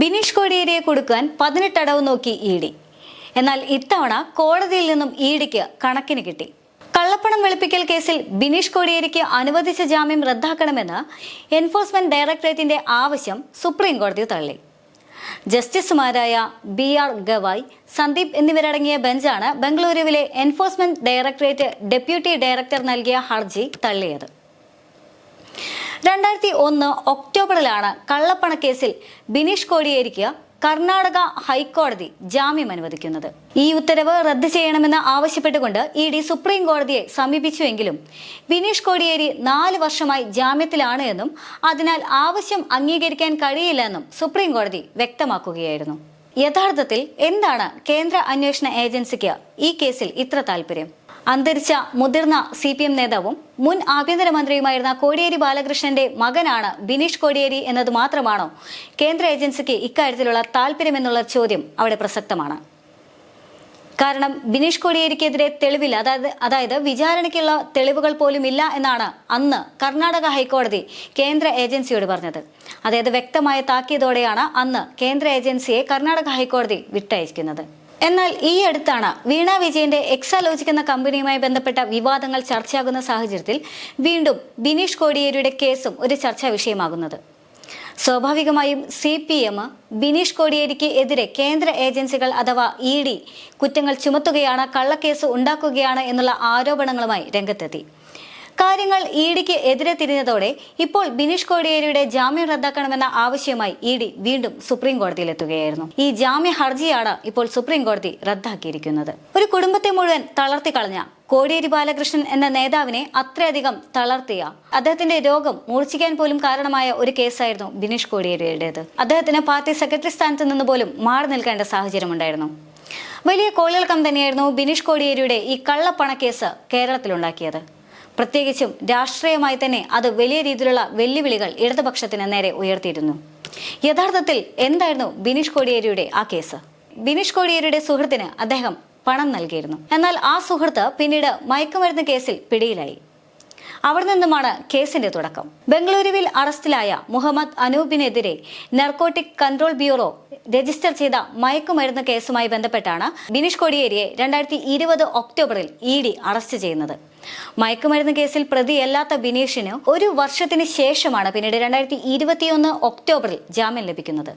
ബിനീഷ് കോടിയേരിയെ കൊടുക്കാൻ പതിനെട്ടടവ് നോക്കി E D. എന്നാൽ ഇത്തവണ കോടതിയിൽ നിന്നും ഇ ഡിക്ക് കണക്കിന് കിട്ടി. കള്ളപ്പണം വെളുപ്പിക്കൽ കേസിൽ ബിനീഷ് കോടിയേരിക്ക് അനുവദിച്ച ജാമ്യം റദ്ദാക്കണമെന്ന് എൻഫോഴ്സ്മെന്റ് ഡയറക്ടറേറ്റിന്റെ ആവശ്യം സുപ്രീം കോടതി തള്ളി. ജസ്റ്റിസുമാരായ ബി ആർ ഗവായ് സന്ദീപ് എന്നിവരടങ്ങിയ ബെഞ്ചാണ് ബംഗളൂരുവിലെ എൻഫോഴ്സ്മെന്റ് ഡയറക്ടറേറ്റ് ഡെപ്യൂട്ടി ഡയറക്ടർ നൽകിയ ഹർജി തള്ളിയത്. രണ്ടായിരത്തി ഒന്ന് ഒക്ടോബറിലാണ് കള്ളപ്പണക്കേസിൽ ബിനീഷ് കോടിയേരിക്ക് കർണാടക ഹൈക്കോടതി ജാമ്യം അനുവദിക്കുന്നത്. ഈ ഉത്തരവ് റദ്ദ് ചെയ്യണമെന്ന് ആവശ്യപ്പെട്ടുകൊണ്ട് ഇ ഡി സുപ്രീം കോടതിയെ സമീപിച്ചുവെങ്കിലും ബിനീഷ് കോടിയേരി നാല് വർഷമായി ജാമ്യത്തിലാണ് എന്നും അതിനാൽ ആവശ്യം അംഗീകരിക്കാൻ കഴിയില്ലെന്നും സുപ്രീം കോടതി വ്യക്തമാക്കുകയായിരുന്നു. യഥാർത്ഥത്തിൽ എന്താണ് കേന്ദ്ര അന്വേഷണ ഏജൻസിക്ക് ഈ കേസിൽ ഇത്ര താല്പര്യം അന്തരിച്ച മുതിർന്ന സി നേതാവും മുൻ ആഭ്യന്തരമന്ത്രിയുമായിരുന്ന കോടിയേരി ബാലകൃഷ്ണന്റെ മകനാണ് ബിനീഷ് കോടിയേരി എന്നത് മാത്രമാണോ കേന്ദ്ര ഏജൻസിക്ക് ഇക്കാര്യത്തിലുള്ള താല്പര്യമെന്നുള്ള ചോദ്യം അവിടെ പ്രസക്തമാണ്. കാരണം ബിനീഷ് കോടിയേരിക്കെതിരെ തെളിവില്ല. അതായത് അതായത് വിചാരണയ്ക്കുള്ള തെളിവുകൾ പോലും ഇല്ല എന്നാണ് അന്ന് കർണാടക ഹൈക്കോടതി കേന്ദ്ര ഏജൻസിയോട് പറഞ്ഞത്. അതായത് വ്യക്തമായ താക്കിയതോടെയാണ് അന്ന് കേന്ദ്ര ഏജൻസിയെ കർണാടക ഹൈക്കോടതി വിട്ടയക്കുന്നത്. എന്നാൽ ഈ അടുത്താണ് വീണ വിജയന്റെ എക്സാലോജിക് എന്ന കമ്പനിയുമായി ബന്ധപ്പെട്ട വിവാദങ്ങൾ ചർച്ചയാകുന്ന സാഹചര്യത്തിൽ വീണ്ടും ബിനീഷ് കോടിയേരിയുടെ കേസും ഒരു ചർച്ചാ വിഷയമാകുന്നത്. സ്വാഭാവികമായും സി പി എം ബിനീഷ് കോടിയേരിക്ക് എതിരെ കേന്ദ്ര ഏജൻസികൾ അഥവാ ഇ ഡി കുറ്റങ്ങൾ ചുമത്തുകയാണ് കള്ളക്കേസ് ഉണ്ടാക്കുകയാണ് എന്നുള്ള ആരോപണങ്ങളുമായി രംഗത്തെത്തി. കാര്യങ്ങൾ ഇ ഡിക്ക് എതിരെ തിരിഞ്ഞതോടെ ഇപ്പോൾ ബിനീഷ് കോടിയേരിയുടെ ജാമ്യം റദ്ദാക്കണമെന്ന ആവശ്യമായി ഇ ഡി വീണ്ടും സുപ്രീം കോടതിയിലെത്തുകയായിരുന്നു. ഈ ജാമ്യ ഹർജിയാണ് ഇപ്പോൾ സുപ്രീം കോടതി റദ്ദാക്കിയിരിക്കുന്നത്. ഒരു കുടുംബത്തെ മുഴുവൻ തളർത്തി കളഞ്ഞ കോടിയേരി ബാലകൃഷ്ണൻ എന്ന നേതാവിനെ അത്രയധികം തളർത്തിയ അദ്ദേഹത്തിന്റെ രോഗം മൂർച്ഛിക്കാൻ പോലും കാരണമായ ഒരു കേസായിരുന്നു ബിനീഷ് കോടിയേരിയുടേത്. അദ്ദേഹത്തിന് പാർട്ടി സെക്രട്ടറി സ്ഥാനത്ത് നിന്ന് പോലും മാറി നിൽക്കേണ്ട സാഹചര്യമുണ്ടായിരുന്നു. വലിയ കോളിളക്കം തന്നെയായിരുന്നു ബിനീഷ് കോടിയേരിയുടെ ഈ കള്ളപ്പണക്കേസ് കേരളത്തിലുണ്ടാക്കിയത്. പ്രത്യേകിച്ചും രാഷ്ട്രീയമായി തന്നെ അത് വലിയ രീതിയിലുള്ള വെല്ലുവിളികൾ ഇടതുപക്ഷത്തിന് നേരെ ഉയർത്തിയിരുന്നു. യഥാർത്ഥത്തിൽ എന്തായിരുന്നു ബിനീഷ് കോടിയേരിയുടെ ആ കേസ്? ബിനീഷ് കോടിയേരിയുടെ സുഹൃത്തിന് അദ്ദേഹം പണം നൽകിയിരുന്നു. എന്നാൽ ആ സുഹൃത്ത് പിന്നീട് മയക്കുമരുന്ന് കേസിൽ പിടിയിലായി. അവിടെ നിന്നുമാണ് കേസിന്റെ തുടക്കം. ബംഗളൂരുവിൽ അറസ്റ്റിലായ മുഹമ്മദ് അനൂപിനെതിരെ നർക്കോട്ടിക് കൺട്രോൾ ബ്യൂറോ രജിസ്റ്റർ ചെയ്ത മയക്കുമരുന്ന് കേസുമായി ബന്ധപ്പെട്ടാണ് ബിനീഷ് കോടിയേരിയെ രണ്ടായിരത്തി ഇരുപത് ഒക്ടോബറിൽ ഇ ഡി അറസ്റ്റ് ചെയ്യുന്നത്. മയക്കുമരുന്ന് കേസിൽ പ്രതിയല്ലാത്ത ബിനീഷിന് ഒരു വർഷത്തിന് ശേഷമാണ് പിന്നീട് രണ്ടായിരത്തി ഇരുപത്തിയൊന്ന് ഒക്ടോബറിൽ ജാമ്യം ലഭിക്കുന്നത്.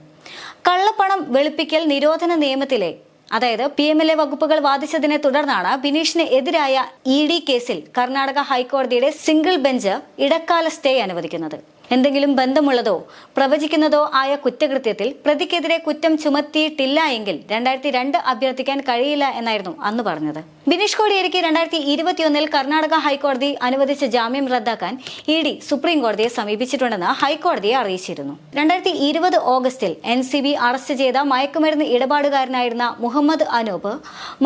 കള്ളപ്പണം വെളുപ്പിക്കൽ നിരോധന നിയമത്തിലെ അതായത് പി എം എൽ എ വകുപ്പുകൾ വാദിച്ചതിനെ തുടർന്നാണ് ബിനീഷിന് എതിരായ ഇ ഡി കേസിൽ കർണാടക ഹൈക്കോടതിയുടെ സിംഗിൾ ബെഞ്ച് ഇടക്കാല സ്റ്റേ അനുവദിക്കുന്നത്. എന്തെങ്കിലും ബന്ധമുള്ളതോ പ്രവചിക്കുന്നതോ ആയ കുറ്റകൃത്യത്തിൽ പ്രതിക്കെതിരെ കുറ്റം ചുമത്തിയിട്ടില്ല എങ്കിൽ രണ്ടായിരത്തി രണ്ട് അഭ്യർത്ഥിക്കാൻ കഴിയില്ല എന്നായിരുന്നു അന്ന് പറഞ്ഞത്. ബിനീഷ് കോടിയേരിക്ക് രണ്ടായിരത്തി ഇരുപത്തിയൊന്നിൽ കർണാടക ഹൈക്കോടതി അനുവദിച്ച ജാമ്യം റദ്ദാക്കാൻ ഇ ഡി സുപ്രീം കോടതിയെ സമീപിച്ചിട്ടുണ്ടെന്ന് ഹൈക്കോടതിയെ അറിയിച്ചിരുന്നു. രണ്ടായിരത്തി ഇരുപത് ഓഗസ്റ്റിൽ എൻ സി ബി അറസ്റ്റ് ചെയ്ത മയക്കുമരുന്ന് ഇടപാടുകാരനായിരുന്ന മുഹമ്മദ് അനൂപ്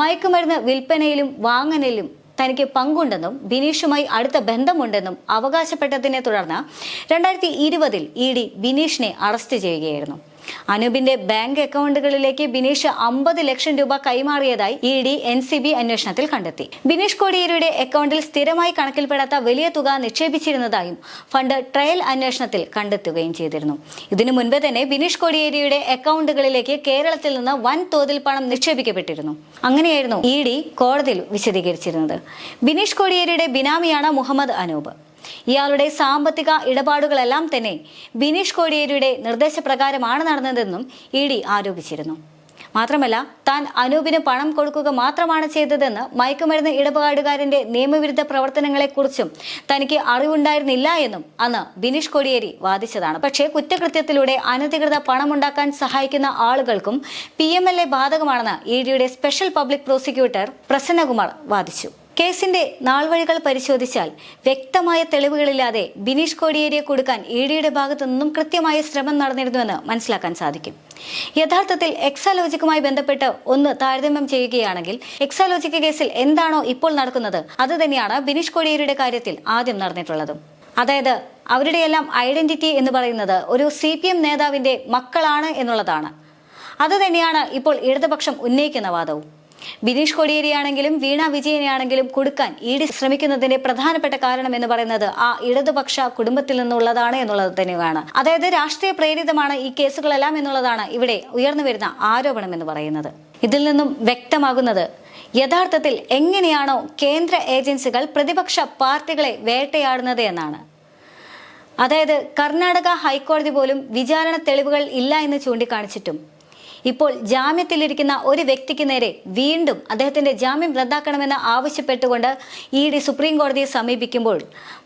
മയക്കുമരുന്ന് വിൽപ്പനയിലും വാങ്ങലിലും തനിക്ക് പങ്കുണ്ടെന്നും ബിനീഷുമായി അടുത്ത ബന്ധമുണ്ടെന്നും അവകാശപ്പെട്ടതിനെ തുടർന്ന് രണ്ടായിരത്തി ഇരുപതിൽ ഇ ഡി ബിനീഷിനെ അറസ്റ്റ് ചെയ്യുകയായിരുന്നു അനൂപിന്റെ ബാങ്ക് അക്കൗണ്ടുകളിലേക്ക് ബിനീഷ് അമ്പത് ലക്ഷം രൂപ കൈമാറിയതായി E D N C B അന്വേഷണത്തിൽ കണ്ടെത്തി. ബിനീഷ് കോടിയേരിയുടെ അക്കൗണ്ടിൽ സ്ഥിരമായി കണക്കിൽപ്പെടാത്ത വലിയ തുക നിക്ഷേപിച്ചിരുന്നതായും ഫണ്ട് ട്രയൽ അന്വേഷണത്തിൽ കണ്ടെത്തുകയും ചെയ്തിരുന്നു. ഇതിനു മുൻപ് തന്നെ ബിനീഷ് കോടിയേരിയുടെ അക്കൗണ്ടുകളിലേക്ക് കേരളത്തിൽ നിന്ന് വൻ തോതിൽ പണം നിക്ഷേപിക്കപ്പെട്ടിരുന്നു. അങ്ങനെയായിരുന്നു ഇ ഡി കോടതിയിൽ വിശദീകരിച്ചിരുന്നത്. ബിനീഷ് കോടിയേരിയുടെ ബിനാമിയാണ് മുഹമ്മദ് അനൂപ്. ഇയാളുടെ സാമ്പത്തിക ഇടപാടുകളെല്ലാം തന്നെ ബിനീഷ് കോടിയേരിയുടെ നിർദ്ദേശപ്രകാരമാണ് നടന്നതെന്നും ഇ ഡി ആരോപിച്ചിരുന്നു. മാത്രമല്ല താൻ അനൂപിന് പണം കൊടുക്കുക മാത്രമാണ് ചെയ്തതെന്ന് മയക്കുമരുന്ന് ഇടപാടുകാരന്റെ നിയമവിരുദ്ധ പ്രവർത്തനങ്ങളെക്കുറിച്ചും തനിക്ക് അറിവുണ്ടായിരുന്നില്ല എന്നും അന്ന് ബിനീഷ് കോടിയേരി വാദിച്ചതാണ്. പക്ഷേ കുറ്റകൃത്യത്തിലൂടെ അനധികൃത പണമുണ്ടാക്കാൻ സഹായിക്കുന്ന ആളുകൾക്കും പി എം എൽ എ ബാധകമാണെന്ന് ഇ ഡിയുടെ സ്പെഷ്യൽ പബ്ലിക് പ്രോസിക്യൂട്ടർ പ്രസന്നകുമാർ വാദിച്ചു. കേസിന്റെ നാൾവഴികൾ പരിശോധിച്ചാൽ വ്യക്തമായ തെളിവുകളില്ലാതെ ബിനീഷ് കോടിയേരിയെ കൊടുക്കാൻ ഇ ഡിയുടെ ഭാഗത്തു നിന്നും കൃത്യമായ ശ്രമം നടന്നിരുന്നുവെന്ന് മനസ്സിലാക്കാൻ സാധിക്കും. യഥാർത്ഥത്തിൽ എക്സാലോജിക്കുമായി ബന്ധപ്പെട്ട് ഒന്ന് താരതമ്യം ചെയ്യുകയാണെങ്കിൽ എക്സാലോജിക്ക് കേസിൽ എന്താണോ ഇപ്പോൾ നടക്കുന്നത് അത് തന്നെയാണ് ബിനീഷ് കോടിയേരിയുടെ കാര്യത്തിൽ ആദ്യം നടന്നിട്ടുള്ളതും. അതായത് അവരുടെയെല്ലാം ഐഡന്റിറ്റി എന്ന് പറയുന്നത് ഒരു സി പി എം നേതാവിന്റെ മക്കളാണ് എന്നുള്ളതാണ്. അത് തന്നെയാണ് ഇപ്പോൾ ഇടതുപക്ഷം ഉന്നയിക്കുന്ന വാദവും. ബിനീഷ് കോടിയേരിയാണെങ്കിലും വീണ വിജയനെയാണെങ്കിലും കൊടുക്കാൻ ഇ ഡി ശ്രമിക്കുന്നതിന്റെ പ്രധാനപ്പെട്ട കാരണം എന്ന് പറയുന്നത് ആ ഇടതുപക്ഷ കുടുംബത്തിൽ നിന്നുള്ളതാണ് എന്നുള്ളത് തന്നെയാണ്. അതായത് രാഷ്ട്രീയ പ്രേരിതമാണ് ഈ കേസുകളെല്ലാം എന്നുള്ളതാണ് ഇവിടെ ഉയർന്നു വരുന്ന ആരോപണം എന്ന് പറയുന്നത്. ഇതിൽ നിന്നും വ്യക്തമാകുന്നത് യഥാർത്ഥത്തിൽ എങ്ങനെയാണോ കേന്ദ്ര ഏജൻസികൾ പ്രതിപക്ഷ പാർട്ടികളെ വേട്ടയാടുന്നത് എന്നാണ്. അതായത് കർണാടക ഹൈക്കോടതി പോലും വിചാരണ തെളിവുകൾ ഇല്ല എന്ന് ചൂണ്ടിക്കാണിച്ചിട്ടും ഇപ്പോൾ ജാമ്യത്തിലിരിക്കുന്ന ഒരു വ്യക്തിക്ക് നേരെ വീണ്ടും അദ്ദേഹത്തിന്റെ ജാമ്യം റദ്ദാക്കണമെന്ന് ആവശ്യപ്പെട്ടുകൊണ്ട് ഇ ഡി സുപ്രീം കോടതിയെ സമീപിക്കുമ്പോൾ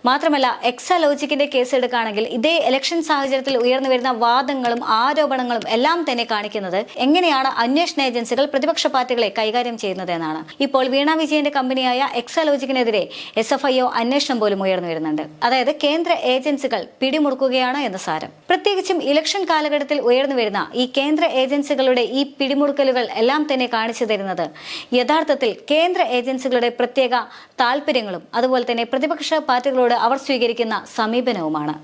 മാത്രമല്ല എക്സലോജിക്കിന്റെ കേസ് എടുക്കുകയാണെങ്കിൽ ഇതേ ഇലക്ഷൻ സാഹചര്യത്തിൽ ഉയർന്നു വരുന്ന വാദങ്ങളും ആരോപണങ്ങളും എല്ലാം തന്നെ കാണിക്കുന്നത് എങ്ങനെയാണ് അന്വേഷണ ഏജൻസികൾ പ്രതിപക്ഷ പാർട്ടികളെ കൈകാര്യം ചെയ്യുന്നത് എന്നാണ്. ഇപ്പോൾ വീണ വിജയന്റെ കമ്പനിയായ എക്സലോജിക്കിനെതിരെ എസ് എഫ് ഐ ഒ അന്വേഷണം പോലും ഉയർന്നു വരുന്നുണ്ട്. അതായത് കേന്ദ്ര ഏജൻസികൾ പിടിമുറുക്കുകയാണ് എന്ന് സാരം. പ്രത്യേകിച്ചും ഇലക്ഷൻ കാലഘട്ടത്തിൽ ഉയർന്നു വരുന്ന ഈ കേന്ദ്ര ഏജൻസികളുടെ ഈ പിടിമുറുക്കലുകൾ എല്ലാം തന്നെ കാണിച്ചു തരുന്നത്. യഥാർത്ഥത്തിൽ കേന്ദ്ര ഏജൻസികളുടെ പ്രത്യേക താല്പര്യങ്ങളും അതുപോലെ തന്നെ പ്രതിപക്ഷ പാർട്ടികളോട് അവർ സ്വീകരിക്കുന്ന സമീപനവുമാണ്.